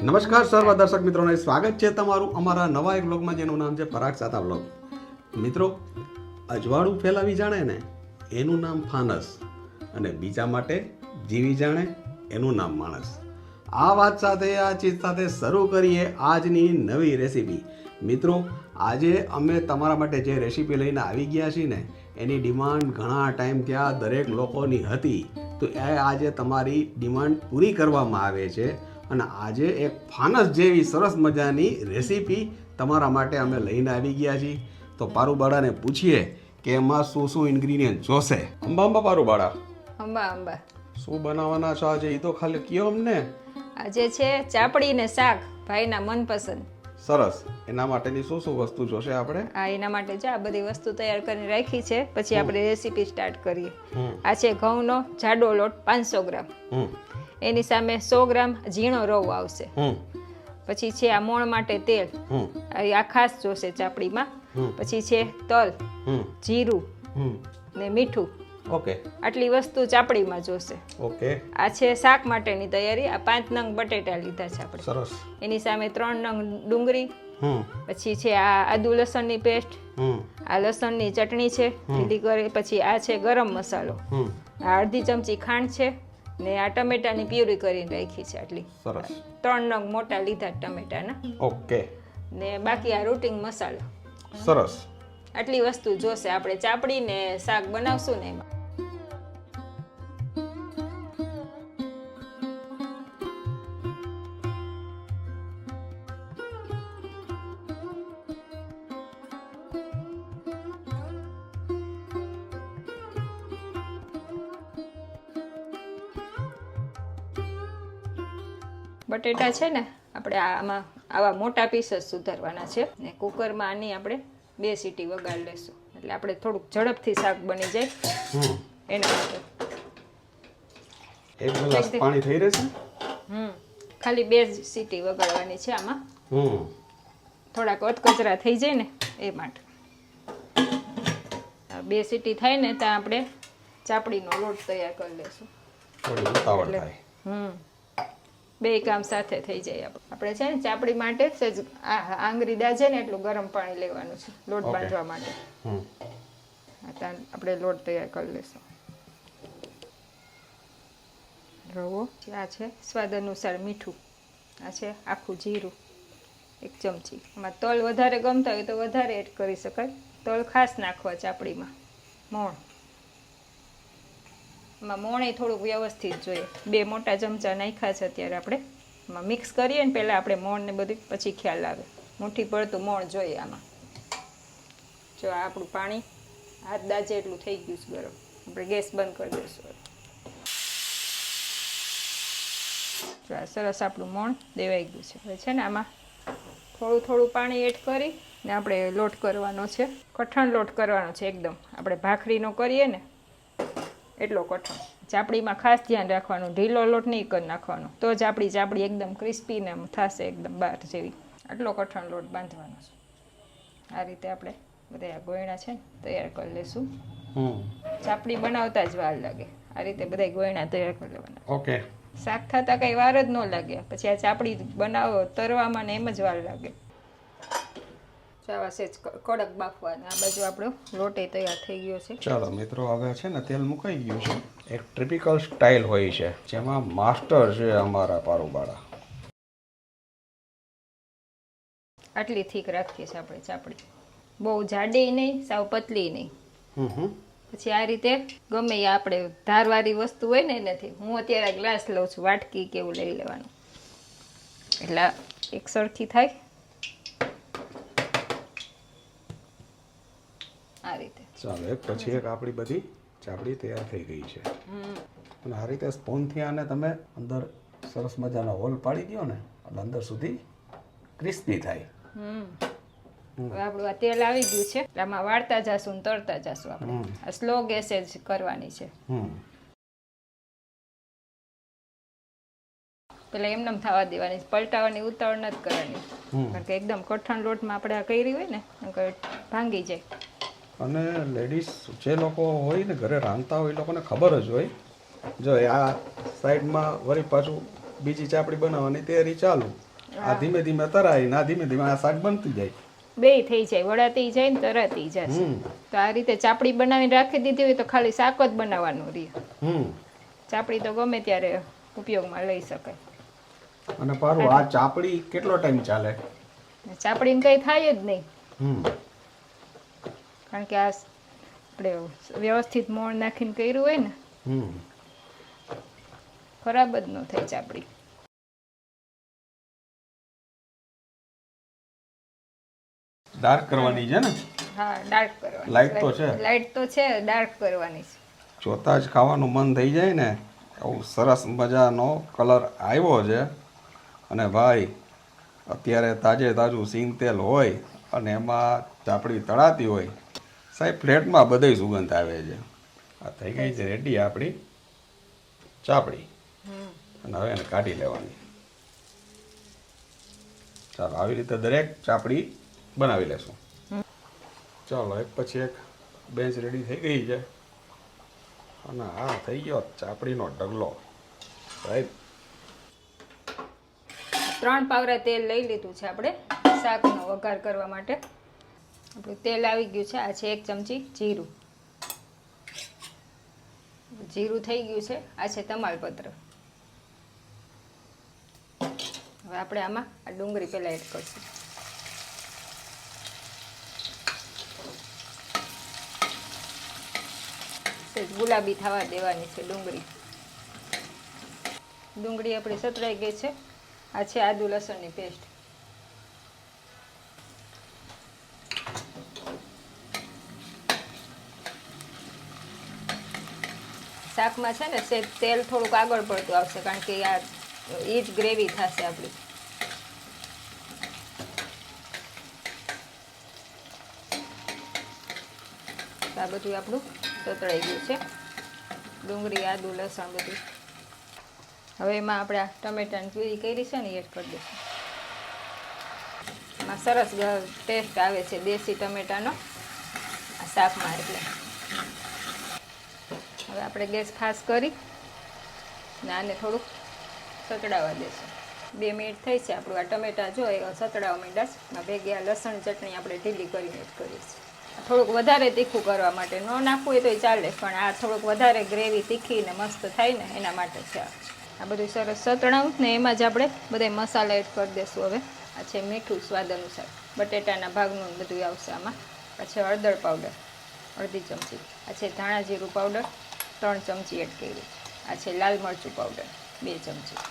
નમસ્કાર સર્વ દર્શક મિત્રોને, સ્વાગત છે તમારું અમારા નવા એક બ્લોગમાં જેનું નામ છે પરાગ સાતા બ્લોગ મિત્રો, અજવાળું ફેલાવી જાણે ને, એનું નામ ફાનસ અને બીજા માટે જીવી જાણે એનું નામ માણસ. આ વાત સાથે, આ ચીજ સાથે શરૂ કરીએ આજની નવી રેસીપી. મિત્રો, આજે અમે તમારા માટે જે રેસીપી લઈને આવી ગયા છીએ ને, એની ડિમાન્ડ ઘણા ટાઈમ ત્યાં દરેક લોકોની હતી. તો એ આજે તમારી ડિમાન્ડ પૂરી કરવામાં આવે છે. અને આજે એક ફાનસ જેવી સરસ મજાની રેસીપી તમારા માટે અમે લઈને આવી ગયા છીએ. તો પારુબાળાને પૂછીએ કે એમાં શું શું ઇન્ગ્રીડિયન્ટ જોશે? અંબા અંબા પારુબાળા. અંબા અંબા. શું બનાવવાના છો આજે? એ તો ખાલી કયો અમને? આજે છે ચાપડી ને શાક ભાઈના મનપસંદ. સરસ. એના માટેની શું શું વસ્તુ જોશે આપણે? આ એના માટે છે આ બધી વસ્તુ તૈયાર કરીને રાખી છે. પછી આપણે રેસીપી સ્ટાર્ટ કરીએ. આ છે ઘઉંનો જાડો લોટ પાંચસો ગ્રામ. એની સામે સો ગ્રામ ઝીણો રવો આવશે. પછી છે આ મોણ માટે તેલ. આ ખાસ જોશે ચાપડીમાં. પછી છે તલ જીરું ને મીઠું. ઓકે. આટલી વસ્તુ ચાપડીમાં જોશે. ઓકે. આ છે શાક માટેની તૈયારી. આ પાંચ નંગ બટેટા લીધા છે આપણે. સરસ. એની સામે ત્રણ નંગ ડુંગળી. પછી છે આ આદુ લસણની પેસ્ટ. આ લસણની ચટણી છે. લીલી કરી. પછી આ છે ગરમ મસાલો. આ અડધી ચમચી ખાંડ છે. ને આ ટમેટાની પ્યુરી કરીને રાખી છે આટલી. સરસ. ત્રણ નંગ મોટા લીધા ટમેટાના. ઓકે. ને બાકી આ રૂટિંગ મસાલો. સરસ. આટલી વસ્તુ જોશે. આપણે ચાપડી ને શાક બનાવશું ને એમાં. બટેટા છે ને આપણે આમાં આવા મોટા પીસ જ સુધારવાના છે. ને કુકરમાં આની આપણે બે સીટી વગાડી લેશું એટલે આપણે થોડુંક ઝડપથી શાક બની જાય. એના માટે. એક ગ્લાસ પાણી થઈ રહેશે? હમ. ખાલી બે સીટી વગાડવાની છે આમાં. હમ. થોડાક અધકચરા થઈ જાય ને એ માટે. બે સીટી થાય ને ત્યાં આપણે ચાપડીનો લોટ તૈયાર કરી લેશું થોડી ઉતાવળ થાય. હમ. બે કામ સાથે થઈ જાય આપણે છે ને ચાપડી માટે જ આંગળી દાજે ને એટલું ગરમ પાણી લેવાનું છે લોટ બાંધવા માટે. આપણે લોટ તૈયાર કરી લેશું રવો આ છે સ્વાદ અનુસાર મીઠું. આ છે આખું જીરું એક ચમચી. એમાં તલ વધારે ગમતા હોય તો વધારે એડ કરી શકાય. તલ ખાસ નાખવા ચાપડીમાં. મોણ. એમાં મોણે થોડુંક વ્યવસ્થિત જોઈએ. બે મોટા ચમચા નાખ્યા છે અત્યારે આપણે. એમાં મિક્સ કરીએ ને પહેલાં આપણે મોણ ને બધું પછી ખ્યાલ આવે. મુઠ્ઠી પડતું મોણ જોઈએ આમાં. જો આ આપણું પાણી હાથ દાજે એટલું થઈ ગયું છે ગરમ. આપણે ગેસ બંધ કરી દઈશું. જો આ સરસ આપણું મોણ દેવાઈ ગયું છે. હવે છે ને આમાં થોડું થોડું પાણી એડ કરી ને આપણે લોટ કરવાનો છે. કઠણ લોટ કરવાનો છે એકદમ. આપણે ભાખરીનો કરીએ ને એટલો કઠણ. ચાપડીમાં ખાસ ધ્યાન રાખવાનું ઢીલો લોટ નહીં કરી નાખવાનો. તો જ આપણી ચાપડી એકદમ ક્રિસ્પી ને થશે એકદમ બહાર જેવી. આટલો કઠણ લોટ બાંધવાનો છે. આ રીતે આપણે બધા ગોયણા છે તૈયાર કરી લેશું. ચાપડી બનાવતા જ વાર લાગે. આ રીતે બધા ગોયણા તૈયાર કરી લેવાના. ઓકે. શાક થતા કઈ વાર જ ન લાગે. પછી આ ચાપડી બનાવો તરવામાં ને એમ જ વાર લાગે. ચાવા સેજ કડક બાફવાના. આ બાજુ આપણો લોટે તૈયાર થઈ ગયો છે. ચાલો મિત્રો હવે છે ને તેલ મુકાઈ ગયું છે. એક ટ્રિપિકલ સ્ટાઇલ હોય છે જેમાં માસ્ટર છે અમારા પારુબાળા. આટલી થીક રાખીએ છીએ આપણે ચાપડી. બહુ જાડી નહીં સાવ પતલી નહીં. પછી આ રીતે ગમે આપણે ધારવાળી વસ્તુ હોય ને એનાથી. હું અત્યારે ગ્લાસ લઉં છું વાટકી કેવું લઈ લેવાનું. એટલે એક સરખી થાય. આ રીતે. ચાલો એક પછી એક આપણી બધી ચાપડી તૈયાર થઈ ગઈ છે. અને આ રીતે સ્પૂનથી આને તમે અંદર સરસ મજાનો હોલ પાડી દો ને એટલે અંદર સુધી ક્રિસ્પી થાય. આપણું આ તેલ આવી ગયું છે આમાં વાળતા જાશું તળતા જાશું આપણે. સ્લો ગેસે જ કરવાની છે. હમ. પેલા એમનેમ થવા દેવાની પલટાવાની ઉતાવળ નથી કરવાની. કારણ કે એકદમ કઠણ લોટમાં આપણે આ કરી હોય ને ભાંગી જાય. અને લેડીઝ જે લોકો હોય ને ઘરે રાંધતા હોય એ લોકોને ખબર જ હોય. જો આ સાઈડમાં વળી પાછું બીજી ચાપડી બનાવવાની તૈયારી ચાલુ. આ ધીમે ધીમે તરાય ને આ ધીમે ધીમે આ શાક બનતી જાય. બે થઈ જાય વળાતી જાય ને તરાતી જાય. તો આ રીતે ચાપડી બનાવીને રાખી દીધી હોય તો ખાલી શાક જ બનાવવાનું રહે. ચાપડી તો ગમે ત્યારે ઉપયોગમાં લઈ શકાય. અને પારું આ ચાપડી કેટલો ટાઈમ ચાલે? ને ચાપડીને કંઈ થાય જ નહીં. હમ. કારણ કે આ આપણે વ્યવસ્થિત મોણ નાખીને કર્યું હોય ને ખરાબ જ ન થાય ચાપડી ડાર્ક કરવાની છે ને? હા ડાર્ક કરવાની. લાઈટ તો છે. લાઈટ તો છે ડાર્ક કરવાની છે. જોતા જ ખાવાનું મન થઈ જાય ને આવું સરસ મજાનો કલર આવ્યો છે. અને ભાઈ અત્યારે તાજે તાજું સિંગ તેલ હોય અને એમાં ચાપડી તળાતી હોય. સાહેબ ફ્લેટમાં બધે સુગંધ આવે છે. આ થઈ ગઈ છે રેડી આપણી ચાપડી. અને હવે એને કાઢી લેવાની. ચાલો આવી રીતે દરેક ચાપડી બનાવી લેશું. ચાલો એક પછી એક બેન્ચ રેડી થઈ ગઈ છે. અને આ થઈ ગયો ચાપડીનો ઢગલો. સાહેબ. ત્રણ પાવરા તેલ લઈ લીધું છે આપણે શાકનો વઘાર કરવા માટે. આપણું તેલ આવી ગયું છે. આ છે એક ચમચી જીરું. જીરું થઈ ગયું છે. આ છે તમાલપત્ર. હવે આપણે આમાં આ ડુંગળી પહેલાં એડ કરશું. સહેજ ગુલાબી થવા દેવાની છે ડુંગળી. ડુંગળી આપણી સતરાઈ ગઈ છે. આ છે આદુ લસણની પેસ્ટ. શાકમાં છે ને સે તેલ થોડુંક આગળ પડતું આવશે, કારણ કે આ એ જ ગ્રેવી થશે આપણી. આ બધું આપણું તતળાઈ ગયું છે. ડુંગળી, આદુ, લસણ બધું. હવે એમાં આપણે આ ટમેટાની પ્યુરી કરી છે ને એડ કરી દઈશું. એમાં સરસ ટેસ્ટ આવે છે દેશી ટમેટાનો. આ શાકમાં એટલે. હવે આપણે ગેસ ખાસ કરી ને આને થોડુંક સતડાવવા દેશું. બે મિનિટ થઈ છે આપણું આ ટમેટા જો એ સતડાવવા માંડ્યા છે. ભેગી આ લસણ ચટણી આપણે ઢીલી કરીને એડ કરીએ છીએ. થોડુંક વધારે તીખું કરવા માટે ન નાખવું હોય તોય ચાલે, પણ આ થોડુંક વધારે ગ્રેવી તીખી ને મસ્ત થાય ને એના માટે છે આ. બધું સરસ સતણાવું ને એમાં જ આપણે બધા મસાલા એડ કરી દઈશું હવે. આ છે મીઠું સ્વાદ અનુસાર. બટેટાના ભાગનું બધું આવશે આમાં. આ છે હળદર પાવડર, અડધી ચમચી. આ છે ધાણા જીરું પાવડર ત્રણ ચમચી એડ કરી. આ છે લાલ મરચું પાવડર બે ચમચી.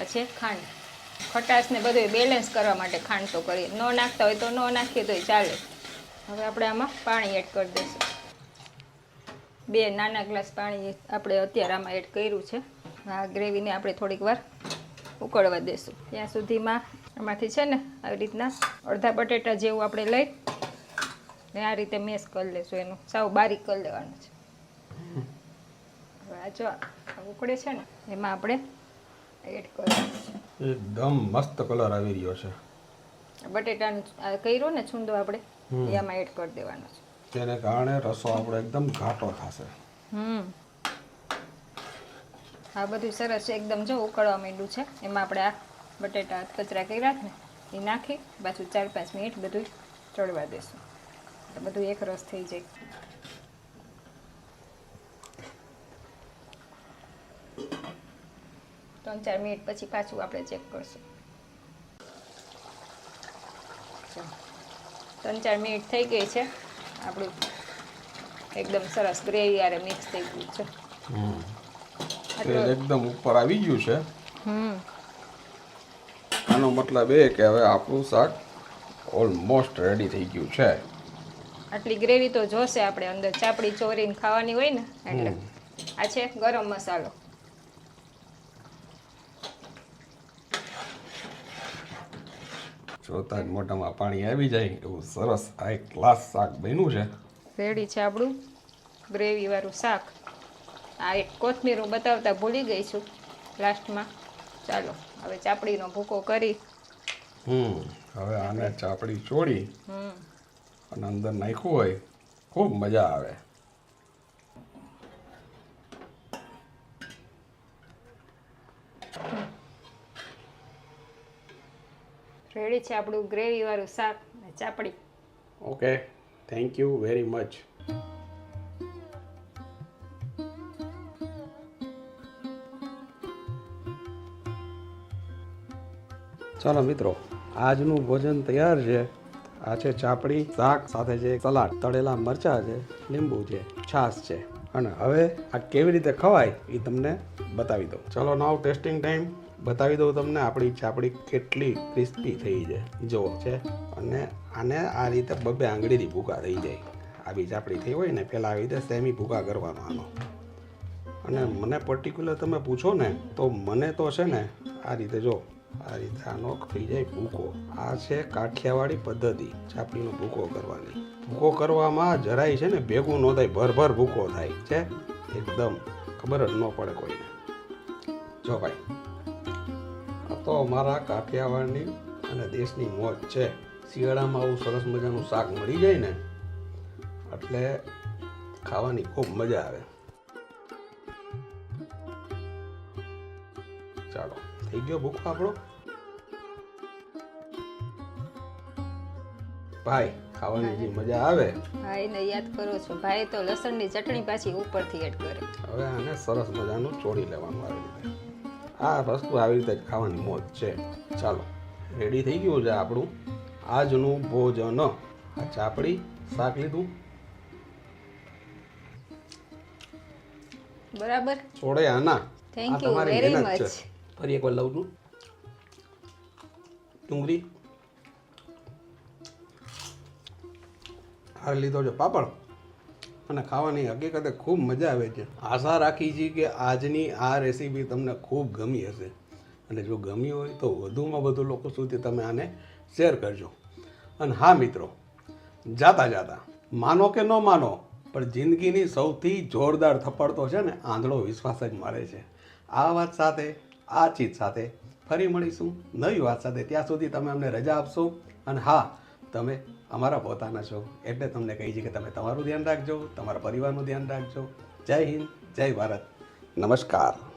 આ છે ખાંડ. ખટાશને બધું બેલેન્સ કરવા માટે ખાંડ તો કરીએ. ન નાખતા હોય તો ન નાખીએ તોય ચાલે. હવે આપણે આમાં પાણી એડ કરી દઈશું. બે નાના ગ્લાસ પાણી આપણે અત્યારે આમાં એડ કર્યું છે. આ ગ્રેવીને આપણે થોડીક વાર ઉકળવા દઈશું. ત્યાં સુધીમાં આમાંથી છે ને, આવી રીતના અડધા બટેટા જેવું આપણે લઈ ને આ રીતે મેશ કરી લેશું એનું. સાવ બારીક કરી લેવાનું છે. આ જો ઉકળે છે ને એમાં આપણે એડ કરીશું એકદમ મસ્ત કલર આવી રહ્યો છે. બટેટાનું આ કર્યું ને છુંદો આપણે એમાં એ આમાં એડ કરી દેવાનો છે. તેને કારણે રસો આપણો એકદમ ઘાટો થશે. હમ. આ બધું સરસ છે એકદમ જો ઉકળવા માંડ્યું છે. એમાં આપણે આ બટેટા કચરા કર્યા ને એ નાખી પાછું ચાર પાંચ મિનિટ બધું ચડવા દેશું. એટલે બધું એક રસ થઈ જાય. ત્રણ ચાર મિનિટ પછી પાછું આપણે ચેક કરશું. ત્રણ ચાર મિનિટ થઈ ગઈ છે. આપણું એકદમ સરસ ગ્રેવી આરે મિક્સ થઈ ગયું છે. તેલ એકદમ ઉપર આવી ગયું છે. હમ. આનો મતલબ એ કે હવે આપણું શાક ઓલમોસ્ટ રેડી થઈ ગયું છે. આટલી ગ્રેવી તો જોશે આપણે અંદર. ચાપડી ચોરીને ખાવાની હોય ને એટલે. આ છે ગરમ મસાલો. જોતા જ મોઢામાં પાણી આવી જાય એવું સરસ આ એક ક્લાસ શાક બન્યું છે. રેડી છે આપણું ગ્રેવી વાળું શાક. આ એક કોથમીર હું બતાવતા ભૂલી ગઈ છું લાસ્ટમાં. ચાલો હવે ચાપડીનો ભૂકો કરી. હમ હવે આને ચાપડી ચોળી હમ. અને અંદર નાખ્યું હોય ખૂબ મજા આવે. રેડી છે આપણું ગ્રેવીવાળું શાક અને chapdi. Okay thank you very much ચાલો મિત્રો, આજનું ભોજન તૈયાર છે. આ છે ચાપડી, શાક, સાથે છે સલાડ, તળેલા મરચાં છે, લીંબુ છે, છાશ છે. અને હવે આ કેવી રીતે ખવાય એ તમને બતાવી દઉં. ચલો નાવ ટેસ્ટિંગ ટાઈમ બતાવી દઉં તમને આપણી ચાપડી કેટલી ક્રિસ્પી થઈ જાય જુઓ છે. અને આને આ રીતે બબે આંગળીથી ભૂકા થઈ જાય. આવી ચાપડી થઈ હોય ને પહેલાં આવી રીતે સેમી ભૂકા કરવાનો અને મને પર્ટિક્યુલર તમે પૂછો ને, તો મને તો છે ને, આ રીતે જો, આ રીતે આનો થઈ જાય ભૂકો આ છે કાઠિયાવાડી પદ્ધતિ ચાપડીનો ભૂકો કરવાની. ભૂકો કરવામાં જરાય છે ને ભેગું ન થાય, ભરભર ભૂકો થાય. છે? એકદમ. ખબર જ ન પડે કોઈને. જો ભાઈ તો અમારા કાઠિયાવાડની અને દેશની મોજ છે. શિયાળામાં આવું સરસ મજાનું શાક મળી જાય ને એટલે ખાવાની ખૂબ મજા આવે. ચાલો થઈ ગયો ભૂખ આપણો? ભાઈ ખાવાની જે મજા આવે. ભાઈને યાદ કરો છો ભાઈ તો લસણની ચટણી પાછી ઉપરથી એડ કરે. હવે આને સરસ મજાનું ચોળી લેવાનું આવી રીતે. આ વસ્તુ આવી રીતે જ ખાવાની મોજ છે. ચાલો રેડી થઈ ગયું છે આપણું આજનું ભોજન. આ ચાપડી શાક લીધું. બરાબર. છોડે આના. Thank you very much. ફરી એકવાર લઉં છું. ડુંગળી. હાર લીધો છે પાપડ. અને ખાવાની હકીકતે ખૂબ મજા આવે છે. આશા રાખી છે કે આજની આ રેસીપી તમને ખૂબ ગમી હશે. અને જો ગમી હોય તો વધુમાં વધુ લોકો સુધી તમે આને શેર કરજો. અને હા મિત્રો, જાતા જાતા, માનો કે ન માનો, પણ જિંદગીની સૌથી જોરદાર થપ્પડ તો છે ને, આંધળો વિશ્વાસ જ મારે છે. આ વાત સાથે, આ ચીજ સાથે ફરી મળીશું. નવી વાત સાથે ત્યાં સુધી તમે અમને રજા આપશો. અને હા, તમે અમારા પોતાના છો. એટલે તમને કહી છે કે તમે તમારું ધ્યાન રાખજો, તમારા પરિવારનું ધ્યાન રાખજો. જય હિન્દ, જય ભારત. નમસ્કાર.